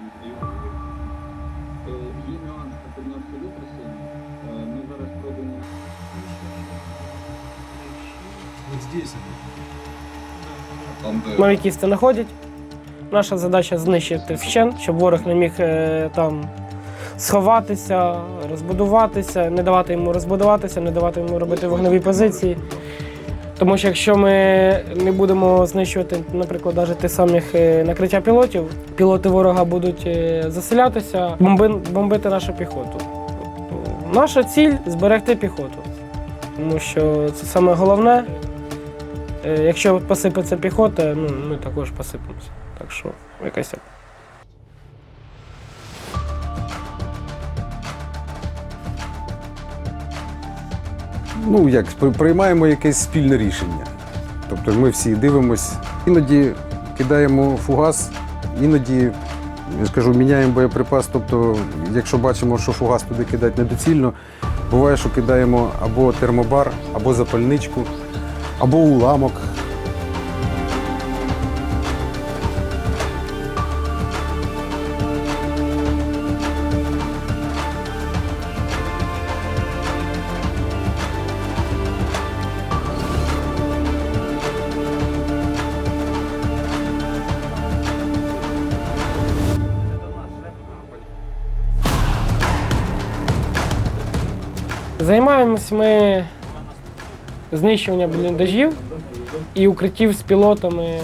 Є нюанс. Ми зараз пробуємо Вот здесь Там, знаходять. Наша задача знищити вщент, щоб ворог не міг е, там сховатися, розбудуватися, не давати йому розбудуватися, не давати йому робити вогневі позиції. Тому що якщо ми не будемо знищувати, наприклад, навіть тих самих е, накриття пілотів, пілоти ворога будуть е, заселятися, бомбити нашу піхоту. Наша ціль зберегти піхоту. Тому що це саме головне. Е, Якщо посипеться піхота, ну ми також посипемося. Так що якось ну як приймаємо якесь спільне рішення. Тобто ми всі дивимось, іноді кидаємо фугас, іноді, я скажу, міняємо боєприпас. Тобто, якщо бачимо, що фугас туди кидати недоцільно, буває, що кидаємо або термобар, або запальничку, або уламок. Займаємось ми знищуванням бліндажів і укриттів з пілотами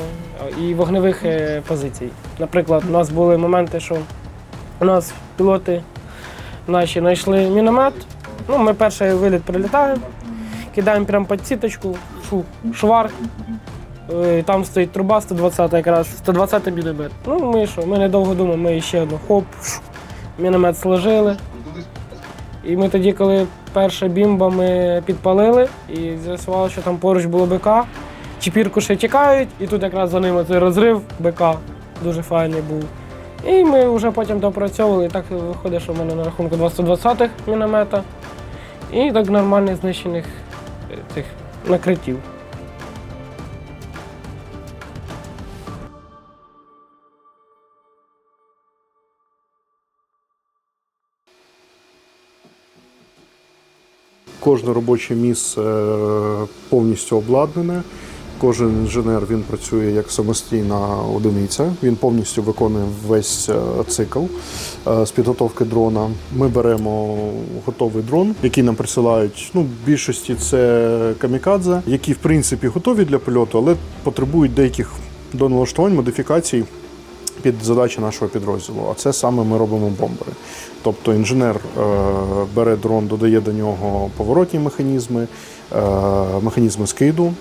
і вогневих е, позицій. Наприклад, у нас були моменти, що у нас пілоти наші знайшли міномет. Ну, ми перший виліт прилітаємо, кидаємо прямо під сіточку, фу, швар. Е, Там стоїть труба 120 якраз, 120 міномет. Ну, ми що, ми недовго думаємо, ми ще одну хоп, міномет сложили. І ми тоді, коли перша бімба ми підпалили і з'ясували, що там поруч було БК, чіпірку ще тікають, і тут якраз за ними цей розрив БК дуже файний був. І ми вже потім допрацьовували, і так виходить, що в мене на рахунку 220-х міномета і так нормальних знищених е, цих накриттів. Кожне робоче місце е, повністю обладнане. Кожен інженер він працює як самостійна одиниця. Він повністю виконує весь е, цикл е, з підготовки дрона. Ми беремо готовий дрон, який нам присилають. Ну, в більшості це камікадзе, які в принципі готові для польоту, але потребують деяких доналаштувань, модифікацій під задачі нашого підрозділу. А це саме ми робимо бомбери. Тобто інженер е, бере дрон, додає до нього поворотні механізми, е, механізми скиду,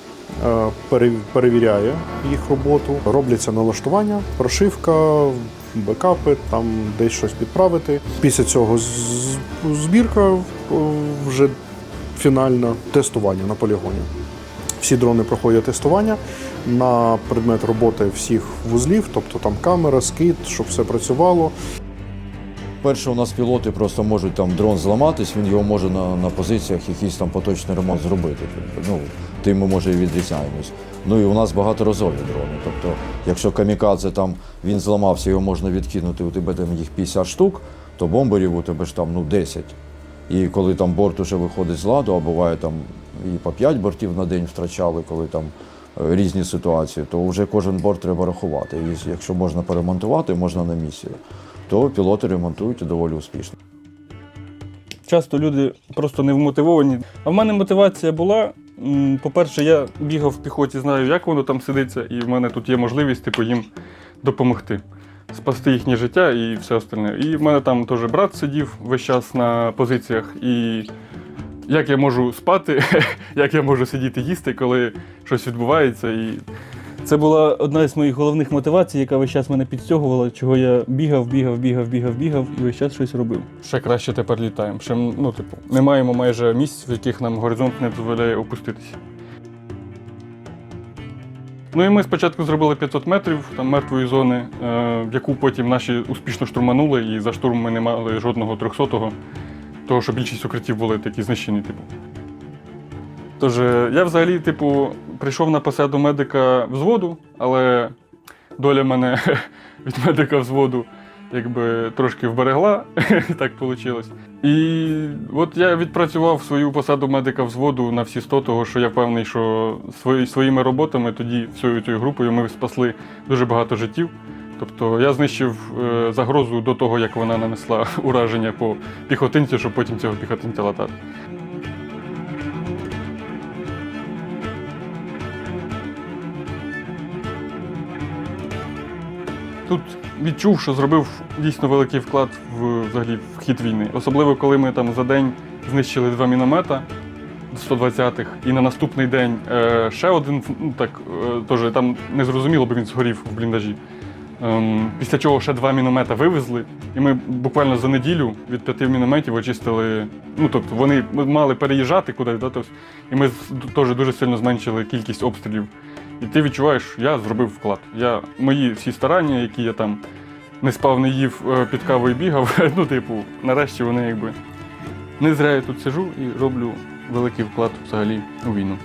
е, перевіряє їх роботу, робляться налаштування, прошивка, бекапи, там десь щось підправити. Після цього збірка е, вже фінальне тестування на полігоні. Всі дрони проходять тестування на предмет роботи всіх вузлів, тобто там камера, скид, щоб все працювало. Перше, у нас пілоти просто можуть там дрон зламатись, він його може на, на позиціях якийсь там поточний ремонт зробити. Ну, тим ми може і відрізняємось. Ну і у нас багаторазові дрони. Тобто, якщо камікадзе там він зламався, його можна відкинути, у тебе там їх 50 штук, то бомберів у тебе ж там ну 10. І коли там борт уже виходить з ладу, а буває там і по 5 бортів на день втрачали, коли там е, різні ситуації, то вже кожен борт треба рахувати. І якщо можна перемонтувати, можна на місію, то пілоти ремонтують доволі успішно. Часто люди просто не вмотивовані. А в мене мотивація була. По-перше, я бігав в піхоті, знаю, як воно там сидиться, і в мене тут є можливість типу, їм допомогти, спасти їхнє життя і все остальне. І в мене там теж брат сидів весь час на позиціях. І як я можу спати, як я можу сидіти їсти, коли щось відбувається. І це була одна із моїх головних мотивацій, яка весь час мене підстягувала, чого я бігав, бігав, бігав, бігав, бігав і весь час щось робив. Ще краще тепер літаємо. Ще, ну, типу, не маємо майже місць, в яких нам горизонт не дозволяє опуститися. Ну і ми спочатку зробили 500 метрів там мертвої зони, е, яку потім наші успішно штурманули, і за штурм ми не мали жодного 300-го, того що більшість укриттів були такі знищені, типу. Тож е, я взагалі, типу, прийшов на посаду медика взводу, але доля мене від медика взводу якби трошки вберегла, так вийшло. І от я відпрацював свою посаду медика взводу на всі 100, того що я певний, що свої, своїми роботами тоді всією цією групою ми спасли дуже багато життів. Тобто я знищив е, загрозу до того, як вона нанесла ураження по піхотинцю, щоб потім цього піхотинця латати. Тут відчув, що зробив дійсно великий вклад в взагалі в хід війни. Особливо коли ми там за день знищили два міномета 120-х, і на наступний день е, ще один, ну так е, теж там не зрозуміло, бо він згорів в бліндажі. Ем, після чого ще два міномета вивезли, і ми буквально за неділю від п'яти мінометів очистили. Ну тобто вони мали переїжджати кудись, да, тобто, і ми теж дуже сильно зменшили кількість обстрілів. І ти відчуваєш, я зробив вклад. Я, мої всі старання, які я там не спав, не їв е, під кавою бігав, ну, типу, нарешті вони якби не зря я тут сижу і роблю великий вклад взагалі у війну.